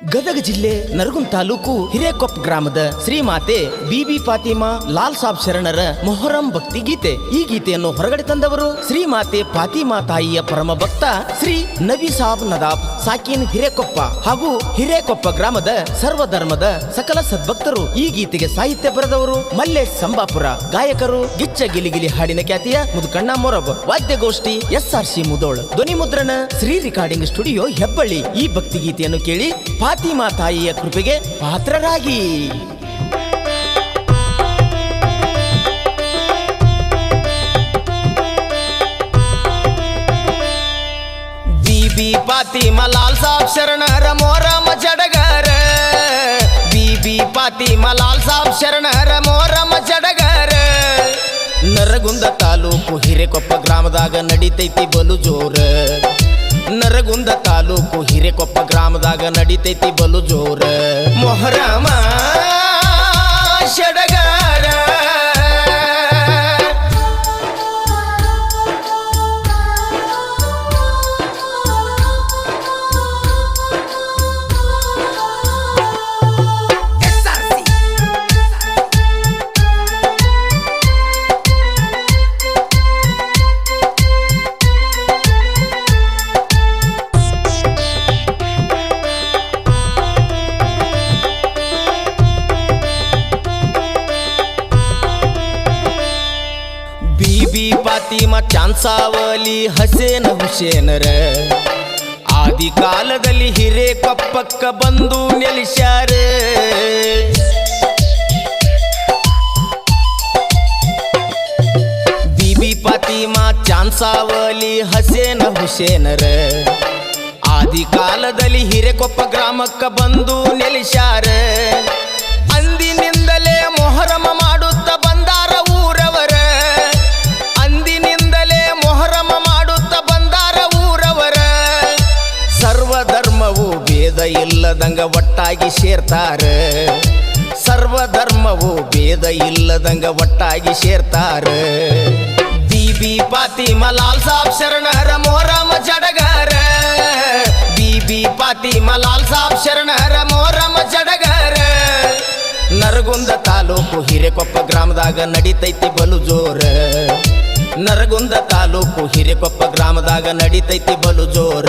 ಗದಗ ಜಿಲ್ಲೆ ನರಗುಂದ ತಾಲೂಕು ಹಿರೇಕೊಪ್ಪ ಗ್ರಾಮದ ಶ್ರೀಮಾತೆ ಬಿಬಿ ಫಾತಿಮಾ ಲಾಲ್ ಸಾಬ್ ಶರಣರ ಮೊಹರಂ ಭಕ್ತಿ ಗೀತೆ. ಈ ಗೀತೆಯನ್ನು ಹೊರಗಡೆ ತಂದವರು ಶ್ರೀಮಾತೆ ಫಾತಿಮಾ ತಾಯಿಯ ಪರಮ ಭಕ್ತ ಶ್ರೀ ನಬಿ ಸಾಬ್ ನದಾಬ್ ಸಾಕಿನ್ ಹಿರೇಕೊಪ್ಪ ಹಾಗೂ ಹಿರೇಕೊಪ್ಪ ಗ್ರಾಮದ ಸರ್ವ ಧರ್ಮದ ಸಕಲ ಸದ್ಭಕ್ತರು ಈ ಗೀತೆಗೆ ಸಾಹಿತ್ಯ ಬರೆದವರು ಮಲ್ಲೇಶ್ ಸಂಬಾಪುರ ಗಾಯಕರು ಗಿಚ್ಚ ಗಿಲಿಗಿಲಿ ಹಾಡಿನ ಖ್ಯಾತಿಯ ಮುದುಕಣ್ಣ ಮೊರಬ್, ವಾದ್ಯಗೋಷ್ಠಿ ಎಸ್ ಆರ್ ಸಿ ಮುದೋಳ್ ಧ್ವನಿ ಮುದ್ರಣ ಶ್ರೀ ರೆಕಾರ್ಡಿಂಗ್ ಸ್ಟುಡಿಯೋ ಹೆಬ್ಬಳ್ಳಿ. ಈ ಭಕ್ತಿ ಗೀತೆಯನ್ನು ಕೇಳಿ ಫಾತಿಮಾ ತಾಯಿಯ ಕೃಪೆಗೆ ಪಾತ್ರರಾಗಿ. ಬೀಬಿ ಫಾತಿಮಾ ಲಾಲ್ ಸಾಬ್ ಶರಣರ ಮೋರಮ ಜಡಗರ. ಬೀಬಿ ಫಾತಿಮಾ ಲಾಲ್ ಸಾಬ್ ಶರಣರ ಮೋರಮ ಜಡಗರ. ನರಗುಂದ ತಾಲೂಕು ಹಿರೇಕೊಪ್ಪ ಗ್ರಾಮದಾಗ ನಡಿತೈತಿ ಬಲು ಜೋರ. ನರಗುಂದ ತಾಲೂಕು ಹಿರೇಕೊಪ್ಪ ಗ್ರಾಮದಾಗ ನಡಿತೈತಿ ಬಲು ಜೋರ. ಮೊಹರಮ ಚಾನ್ಸಾವಲಿ ಹಸೇನ ಹುಸೇನರ. ಆದಿ ಕಾಲದಲ್ಲಿ ಹಿರೇಕೊಪ್ಪಕ್ಕ ಬಂದು ನೆಲೆಸ್ಯಾರ. ಬಿಬಿ ಪಾತಿಮಾ ಚಾನ್ಸಾವಲಿ ಹಸೇನ ಹುಸೇನರ. ಆದಿ ಕಾಲದಲ್ಲಿ ಹಿರೇಕೊಪ್ಪ ಗ್ರಾಮಕ್ಕ ಬಂದು ನೆಲೆಸ್ಯಾರ. ಇಲ್ಲದಂಗ ಒಟ್ಟಾಗಿ ಸೇರ್ತಾರ. ಬಿಬಿ ಪಾತಿ ಮಲಾಲ್ ಸಾಬ್ ಶರಣರ ಮೋರಮ ಜಡಗರ. ಬಿಬಿ ಪಾತಿ ಮಲಾಲ್ ಸಾಬ್ ಶರಣರ ಮೋರಮ ಜಡಗರ. ನರಗುಂದ ತಾಲೂಕು ಹಿರೇಕೊಪ್ಪ ಗ್ರಾಮದಾಗ ನಡಿತೈತಿ ಬಲು ಜೋರ ನರಗುಂದ ತಾಲೂಕು ಹಿರೇಕೊಪ್ಪ ಗ್ರಾಮದಾಗ ನಡಿತೈತಿ ಬಲು ಜೋರ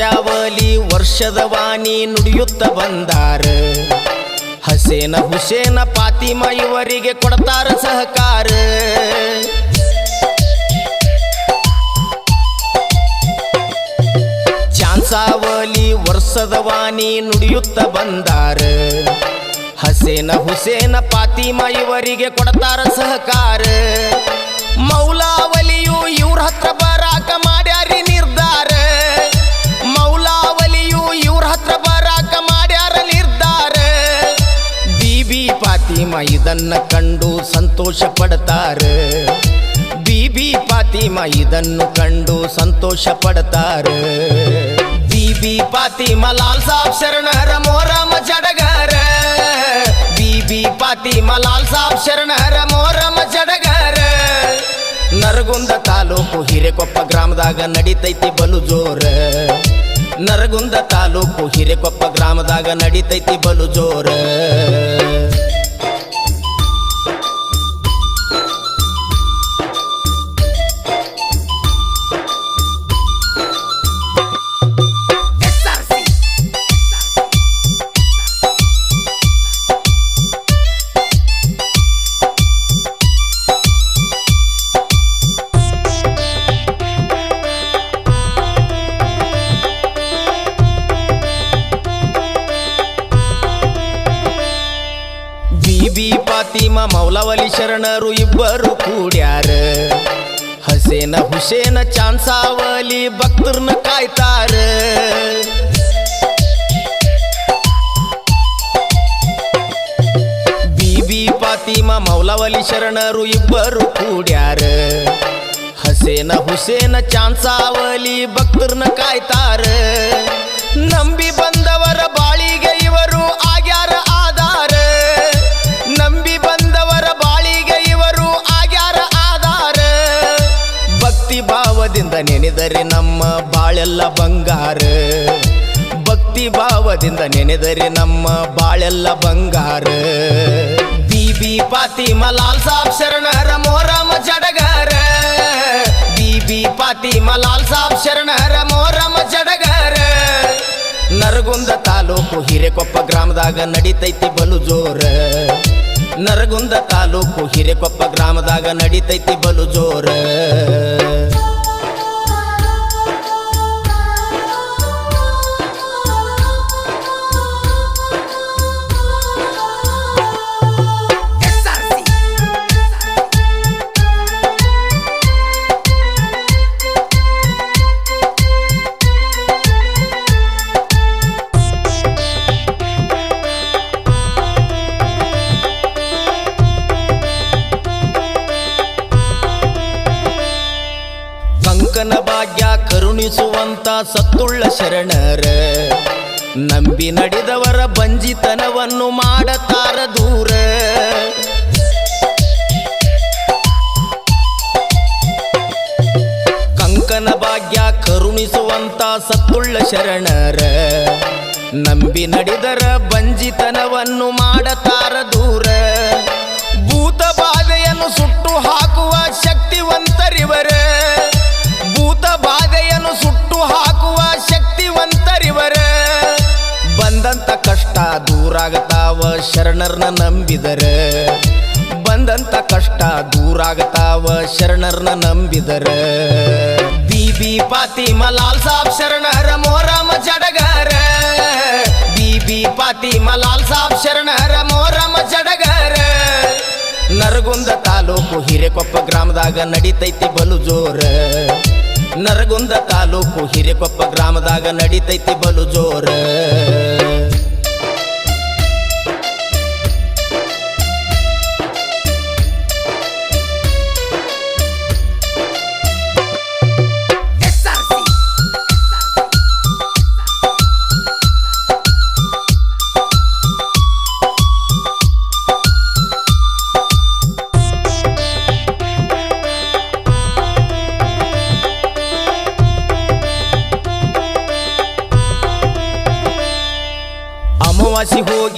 ಚಾನ್ಸ್ಯಾವಲಿ ವರ್ಷದ ವಾಣಿ ನುಡಿಯುತ್ತ ಬಂದಾರ. ಹಸೇನ ಹುಸೇನ ಪಾತಿಮ ಇವರಿಗೆ ಕೊಡ್ತಾರ ಸಹಕಾರ. ಚಾನ್ಸಾವಲಿ ವರ್ಷದ ವಾಣಿ ನುಡಿಯುತ್ತ ಬಂದಾರ. ಹಸೇನ ಹುಸೇನ ಪಾತಿಮ ಇವರಿಗೆ ಕೊಡ್ತಾರ ಸಹಕಾರ. ಮೌಲಾವಲಿಯು ಇವ್ರ ಹತ್ರ ಬರಾಕ ಇದನ್ನ ಕಂಡು ಸಂತೋಷ ಪಡ್ತಾರ. ಬೀಬಿ ಪಾತಿಮ ಇದನ್ನು ಕಂಡು ಸಂತೋಷ ಪಡ್ತಾರೆ. ಬಿಬಿ ಪಾತಿಮ ಲಾಲ್ ಸಾಬ್ ಶರಣರ ಮೋರಮ ಜಡಗರ. ಬಿಬಿ ಪಾತಿಮ ಲಾಲ್ ಸಾಬ್ ಶರಣರ ಮೋರಮ ಜಡಗರ. ನರಗುಂದ ತಾಲೂಕು ಹಿರೇಕೊಪ್ಪ ಗ್ರಾಮದಾಗ ನಡಿತೈತಿ ಬಲು ಜೋರ ನರಗುಂದ ತಾಲೂಕು ಹಿರೇಕೊಪ್ಪ ಗ್ರಾಮದಾಗ ನಡಿತೈತಿ ಬಲು ಜೋರ फातिमा मौलावली शरण रुईबरू कुड्यार हसेन हुसेन चांसावली बक्तुर्न काय तार. बीबी फातिमा मौलावली शरण रुईबरू कुड्यार हसेन हुसेन चांसावली बक्तुर्न काय तार. नंबी बंद ಭಾವದಿಂದ ನೆನೆದರೆ ನಮ್ಮ ಬಾಳೆಲ್ಲ ಬಂಗಾರ. ಬಿಬಿ ಪಾತಿ ಮಲಾಲ್ ಸಾಬ್ ಶರಣರ ಮೋರಮ ಜಡಗರ. ಬಿಬಿ ಪಾತಿ ಮಲಾಲ್ ಸಾಬ್ ಶರಣರ ಮೋರಮ ಜಡಗಾರ. ನರಗುಂದ ತಾಲೂಕು ಹಿರೇಕೊಪ್ಪ ಗ್ರಾಮದಾಗ ನಡಿತೈತಿ ಬಲು ಜೋರ ನರಗುಂದ ತಾಲೂಕು ಹಿರೇಕೊಪ್ಪ ಗ್ರಾಮದಾಗ ನಡಿತೈತಿ ಬಲು ಜೋರ ಕಂಕನ ಭಾಗ್ಯ ಕರುಣಿಸುವಂತ ಸತ್ತುಳ್ಳ ಶರಣರ. ನಂಬಿ ನಡೆದವರ ಬಂಜಿತನವನ್ನು ಮಾಡತಾರ ದೂರ. ಕಂಕನ ಭಾಗ್ಯ ಕರುಣಿಸುವಂತ ಸತ್ತುಳ್ಳ ಶರಣರ. ನಂಬಿ ನಡೆದರ ಬಂಜಿತನವನ್ನು ಮಾಡತಾರ ದೂರ. ಭೂತ ಬಾಧೆಯನ್ನು ಸುಟ್ಟು ಹಾಕುವ ಶಕ್ತಿವಂತರಿವರ. ಭೂತ ಬಾಧೆಯನ್ನು ಸುಟ್ಟು ಹಾಕುವ ಶಕ್ತಿವಂತರಿವರ. ಬಂದಂತ ಕಷ್ಟ ದೂರಾಗತಾವ ಶರಣರ್ನ ನಂಬಿದರೆ. ಬಂದಂತ ಕಷ್ಟ ದೂರಾಗತಾವ ಶರಣರ್ನ ನಂಬಿದರೆ. ಬೀಬಿ ಪಾತಿಮ ಲಾಲ್ ಸಾಬ್ ಶರಣರ ಮೋರಮ ಜಡಗರ. ಬೀಬಿ ಪಾತಿಮ ಲಾಲ್ ಸಾಬ್ ಶರಣರ ಮೋರಮ ಜಡಗರ. ನರಗುಂದ ತಾಲೂಕು ಹಿರೇಕೊಪ್ಪ ಗ್ರಾಮದಾಗ ನಡಿತೈತಿ ಬಲು ಜೋರ. ನರಗುಂದ ತಾಲೂಕು ಹಿರೇಕೊಪ್ಪ ಗ್ರಾಮದಾಗ ನಡಿತೈತಿ ಬಲು ಜೋರ.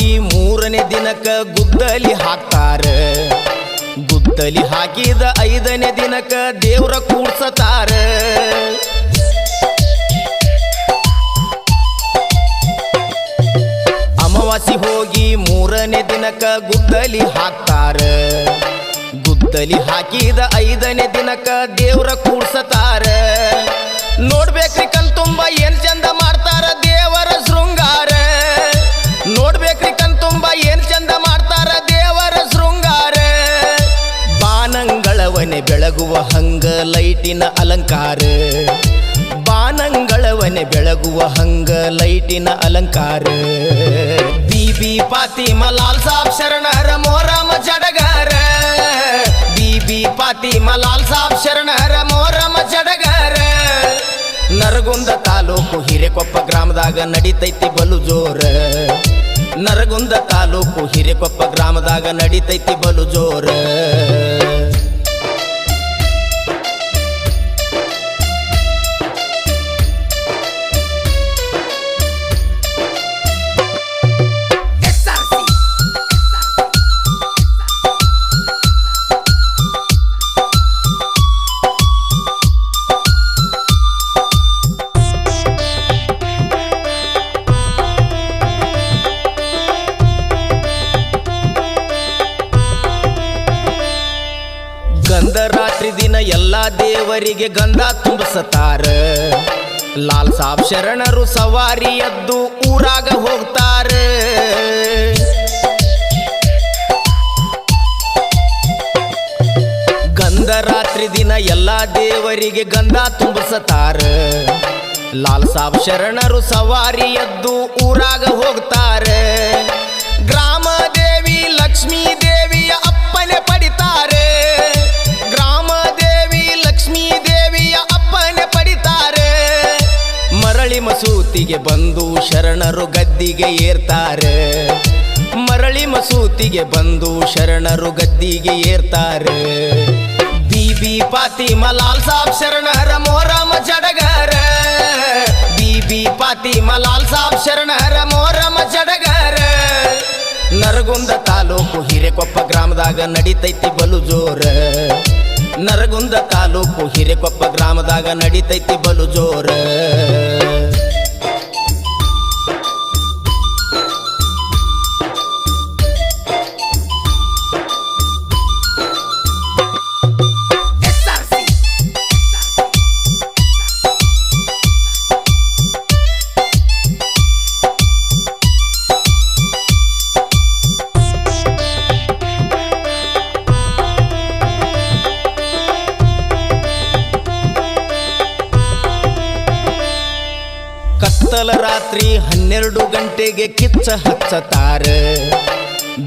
ಹೋಗಿ ಮೂರನೇ ದಿನಕ್ಕ ಗುದ್ದಲಿ ಹಾಕ್ತಾರ. ಗುದ್ದಲಿ ಹಾಕಿದ ಐದನೇ ದಿನಕ್ಕ ದೇವ್ರ ಕೂಡ್ಸತಾರ. ಅಮಾವಾಸಿ ಹೋಗಿ ಮೂರನೇ ದಿನಕ್ಕ ಗುದ್ದಲಿ ಹಾಕ್ತಾರ. ಗುದ್ದಲಿ ಹಾಕಿದ ಐದನೇ ದಿನಕ್ಕ ದೇವ್ರ ಕೂಡ್ಸತಾರ. ನೋಡ್ಬೇಕ್ರಿ ಕಣ್ ತುಂಬ ಏನ್ ಚಂದ ಮಾಡ್ತಾರ ದೇವರ ಶೃಂಗಾರ. ಲೈಟಿನ ಅಲಂಕಾರ. ಬಾನಂಗಳವನೆ ಬೆಳಗುವ ಹಂಗ ಲೈಟಿನ ಅಲಂಕಾರ. ಬೀಬಿ ಪಾತಿ ಲಾಲ್ ಸಾಬ್ ಶರಣರ ಮೋರಮ ಜಡಗರ. ಬೀಬಿ ಪಾತಿ ಲಾಲ್ ಸಾಬ್ ಶರಣರ ಮೋರಮ ಜಡಗರ. ನರಗುಂದ ತಾಲೂಕು ಹಿರೇಕೊಪ್ಪ ಗ್ರಾಮದಾಗ ನಡಿತೈತಿ ಬಲು ಜೋರ ನರಗುಂದ ತಾಲೂಕು ಹಿರೇಕೊಪ್ಪ ಗ್ರಾಮದಾಗ ನಡಿತೈತಿ ಬಲು ಜೋರ ದೇವರಿಗೆ ಗಂಧ ತುಂಬಿಸತಾರ. ಲಾಲ್ ಸಾಬ್ ಶರಣರು ಸವಾರಿ ಎದ್ದು ಊರಾಗ ಹೋಗ್ತಾರ. ಗಂಧ ರಾತ್ರಿ ದಿನ ಎಲ್ಲಾ ದೇವರಿಗೆ ಗಂಧ ತುಂಬಿಸತಾರ. ಲಾಲ್ ಸಾಬ್ ಶರಣರು ಸವಾರಿ ಎದ್ದು ಊರಾಗ ಹೋಗ್ತಾರ. ಮಸೂತಿಗೆ ಬಂದು ಶರಣರು ಗದ್ದಿಗೆ ಏರ್ತಾರೆ. ಮರಳಿ ಮಸೂತಿಗೆ ಬಂದು ಶರಣರು ಗದ್ದಿಗೆ ಏರ್ತಾರೆ. ಬಿಬಿ ಪಾತಿಮ ಲಾಲ್ ಸಾಬ್ ಶರಣರ ಮೋರಮ ಜಡಗರ. ಬಿಬಿ ಪಾತಿಮ ಲಾಲ್ ಸಾಬ್ ಶರಣರ ಮೋರಮ ಜಡಗರ. ನರಗುಂದ ತಾಲೂಕು ಹಿರೇಕೊಪ್ಪ ಗ್ರಾಮದಾಗ ನಡಿತೈತಿ ಬಲು ಜೋರ ನರಗುಂದ ತಾಲೂಕು ಹಿರೇಕೊಪ್ಪ ಗ್ರಾಮದಾಗ ನಡಿತೈತಿ ಬಲು ಜೋರ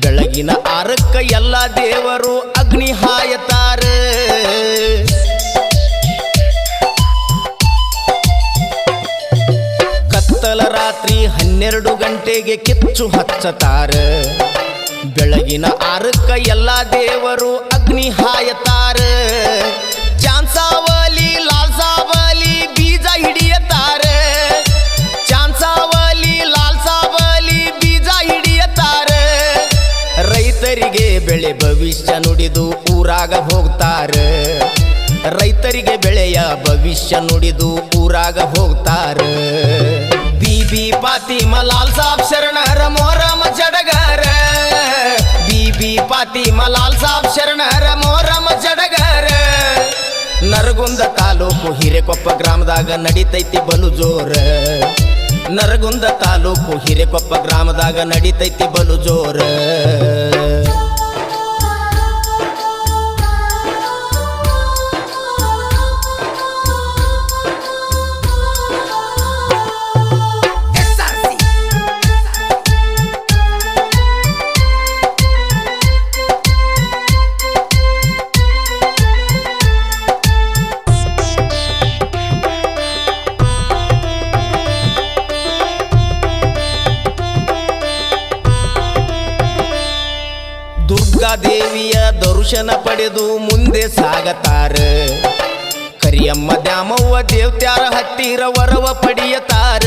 ಬೆಳಗಿನ ಆರಕ್ಕ ಎಲ್ಲ ದೇವರು ಅಗ್ನಿ ಹಾಯತಾರ. ಕತ್ತಲ ರಾತ್ರಿ ಹನ್ನೆರಡು ಗಂಟೆಗೆ ಕಿಚ್ಚು ಹಚ್ಚತಾರ. ಬೆಳಗಿನ ಆರಕ್ಕ ಎಲ್ಲ ದೇವರು ಅಗ್ನಿ ಹಾಯತಾರ. ಚಾನ್ಸಾವಲಿ ರೈತರಿಗೆ ಬೆಳೆ ಭವಿಷ್ಯ ನುಡಿದು ಊರಾಗ ಹೋಗ್ತಾರ. ರೈತರಿಗೆ ಬೆಳೆಯ ಭವಿಷ್ಯ ನುಡಿದು ಊರಾಗ ಹೋಗ್ತಾರ. ಬಿಬಿ ಪಾತಿ ಲಾಲ್ ಸಾಬ್ ಶರಣರ ಮೋರಮ ಜಡಗರ. ಬಿಬಿ ಪಾತಿಮ ಲಾಲ್ ಸಾಬ್ ಶರಣರ ಮೋರಮ ಜಡಗರ. ನರಗುಂದ ತಾಲೂಕು ಹಿರೇಕೊಪ್ಪ ಗ್ರಾಮದಾಗ ನಡಿತೈತಿ ಬಲು ಜೋರ ನರಗುಂದ ತಾಲೂಕು ಹಿರೇಕೊಪ್ಪ ಗ್ರಾಮದಾಗ ನಡಿತೈತಿ ಬಲು ಜೋರ ದ್ಯಾಮವ್ವ ದೇವ್ತ್ಯಾರ ಹತ್ತಿರ ವರವ ಪಡೆಯತಾರ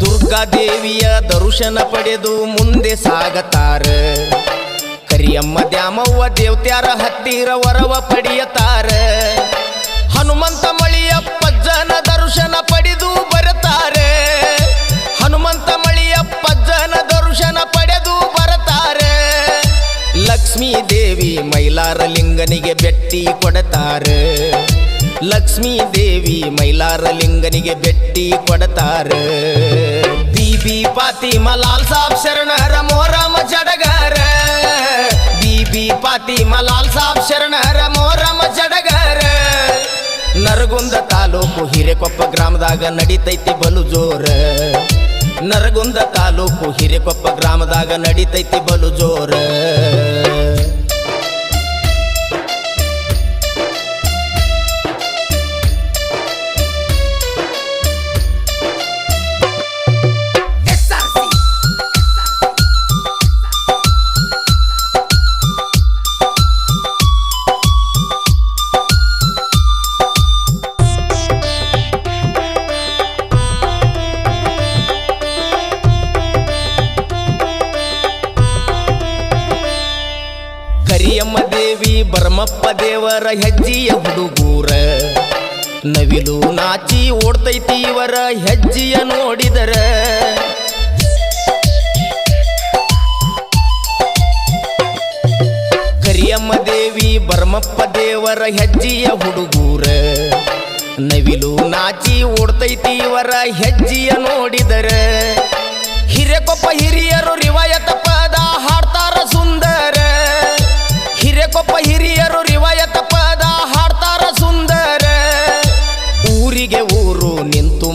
ದುರ್ಗಾದೇವಿಯ ದರ್ಶನ ಪಡೆದು ಮುಂದೆ ಸಾಗತಾರ. ಕರಿಯಮ್ಮ ದ್ಯಾಮವ್ವ ದೇವತ್ಯಾರ ಹತ್ತಿರ ವರವ ಪಡೆಯತಾರ. ಹನುಮಂತ ಮಳಿಯ ಪಜ್ಜನ ದರ್ಶನ ಪಡೆದು ಬರುತ್ತಾರೆ ಹನುಮಂತ ಮಳಿಯ ಪಜ್ಜನ ದರ್ಶನ ಲಕ್ಷ್ಮೀ ದೇವಿ ಮೈಲಾರ ಲಿಂಗನಿಗೆ ಬೆಟ್ಟಿ ಕೊಡತಾರೆ. ಲಕ್ಷ್ಮೀ ದೇವಿ ಮೈಲಾರ ಲಿಂಗನಿಗೆ ಬೆಟ್ಟಿ ಕೊಡತಾರೆ. ಬಿಬಿ ಪಾತಿಮ ಲಾಲ್ ಸಾಬ್ ಶರಣರ ಮೋರಮ ಜಡಗರ. ಬಿಬಿ ಪಾತಿ ಲಾಲ್ ಸಾಬ್ ಶರಣರ ಮೋರಮ ಜಡಗರ. ನರಗುಂದ ತಾಲೂಕು ಹಿರೇಕೊಪ್ಪ ಗ್ರಾಮದಾಗ ನಡಿತೈತಿ ಬಲು ಜೋರ ನರಗುಂದ ತಾಲೂಕು ಹಿರೇಕೊಪ್ಪ ಗ್ರಾಮದಾಗ ನಡಿತೈತಿ ಬಲು ಜೋರ ಹೆಜ್ಜೆಯ ನೋಡಿದರೆ ಕರಿಯಮ್ಮ ದೇವಿ, ಬರ್ಮಪ್ಪ ದೇವರ ಹೆಜ್ಜೆಯ ಹುಡುಗೂರ. ನವಿಲು ನಾಚಿ ಓಡ್ತೈತಿ ಇವರ ಹೆಜ್ಜೆಯ ನೋಡಿದರ. ಹಿರೇಕೊಪ್ಪ ಹಿರಿಯರು ರಿವಾಯತ ಪದ ಹಾಡ್ತಾರ ಸುಂದರ. ಹಿರೇಕೊಪ್ಪ ಹಿರಿಯರು ರಿವಾಯತ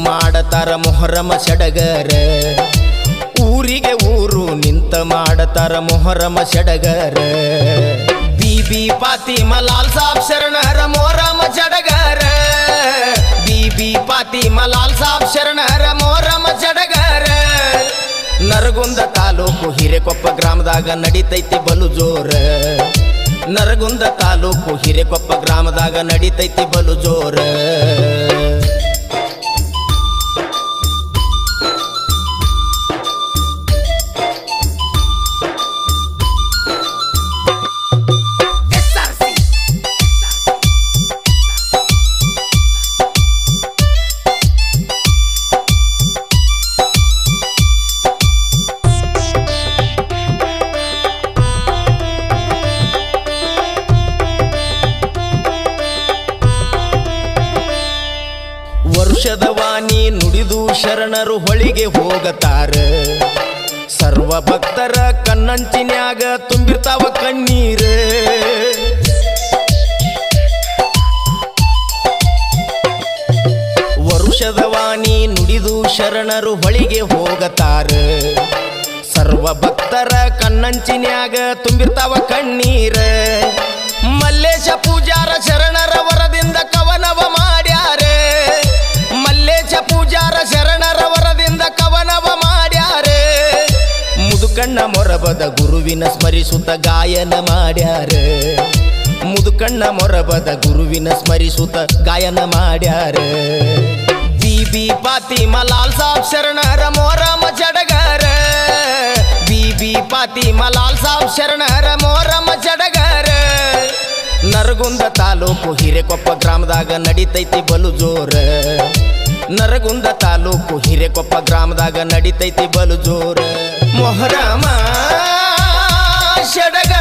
ಮಾಡತಾರ ಮೊಹರಮ ಸಡಗರ ಊರಿಗೆ ಊರು ನಿಂತ ಮಾಡತಾರ ಮೊಹರಮ ಸಡಗರ ಬಿಬಿ ಪಾತಿಮ ಲಾಲ್ ಸಾಬ್ ಶರಣರ ಮೊಹರಮ ಸಡಗರ ಬಿಬಿ ಪಾತಿಮ ಲಾಲ್ ಸಾಬ್ ಶರಣರ ಮೊಹರಮ ಸಡಗರ ನರಗುಂದ ತಾಲೂಕು ಹಿರೇಕೊಪ್ಪ ಗ್ರಾಮದಾಗ ನಡಿತೈತಿ ಬಲು ಜೋರ ನರಗುಂದ ತಾಲೂಕು ಹಿರೇಕೊಪ್ಪ ಗ್ರಾಮದಾಗ ನಡಿತೈತಿ ಬಲು ಜೋರ ಶರಣರು ಹೊಳಿಗೆ ಹೋಗತಾರ. ಸರ್ವ ಭಕ್ತರ ಕಣ್ಣಂಚಿನ್ಯಾಗ ತುಂಬಿರ್ತಾವ ಕಣ್ಣೀರ. ಮಲ್ಲೇಶ ಪೂಜಾರ ಶರಣರ ವರದಿಂದ ಕವನವ ಮಾಡ್ಯಾರ. ಮಲ್ಲೇಶ ಪೂಜಾರ ಶರಣರ ವರದಿಂದ ಕವನವ ಮಾಡ್ಯಾರ. ಮುದುಕಣ್ಣ ಮೊರಬದ ಗುರುವಿನ ಸ್ಮರಿಸುತ್ತ ಗಾಯನ ಮಾಡ್ಯಾರ. ಮುದುಕಣ್ಣ ಮೊರಬದ ಗುರುವಿನ ಸ್ಮರಿಸುತ್ತ ಗಾಯನ ಮಾಡ್ಯಾರ. ಬಿಬಿ ಮಲಾಲ್ ಲಾಲ್ ಸಾಬ್ ಶರಣರ ಮೋರಮ ಜಡಗರ. ಬಿಬಿ ಪಾತಿ ಲಾಲ್ ಸಾಬ್ ಶರಣರ ಮೋರಮ ಜಡಗರ. ನರಗುಂದ ತಾಲೂಕು ಹಿರೇಕೊಪ್ಪ ಗ್ರಾಮದಾಗ ನಡಿತೈತಿ ಬಲು ಜೋರ. ನರಗುಂದ ತಾಲೂಕು ಹಿರೇಕೊಪ್ಪ ಗ್ರಾಮದಾಗ ನಡಿತೈತಿ ಬಲು ಜೋರ. ಮೊಹರಮ ಷಡಗ